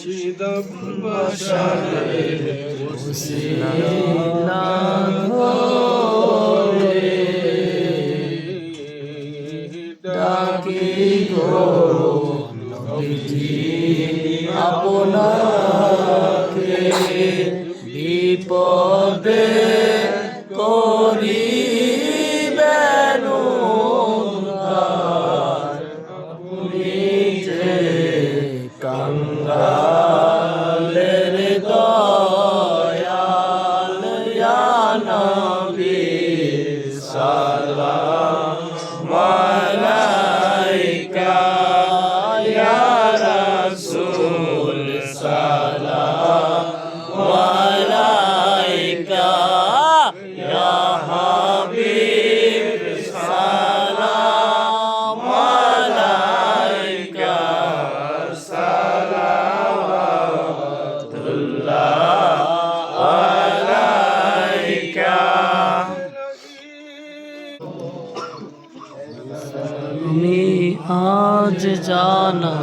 মুর্শিদ আপনাকে বিপদে করিবেন ਦਵਾਰ তুমি আজ জানা।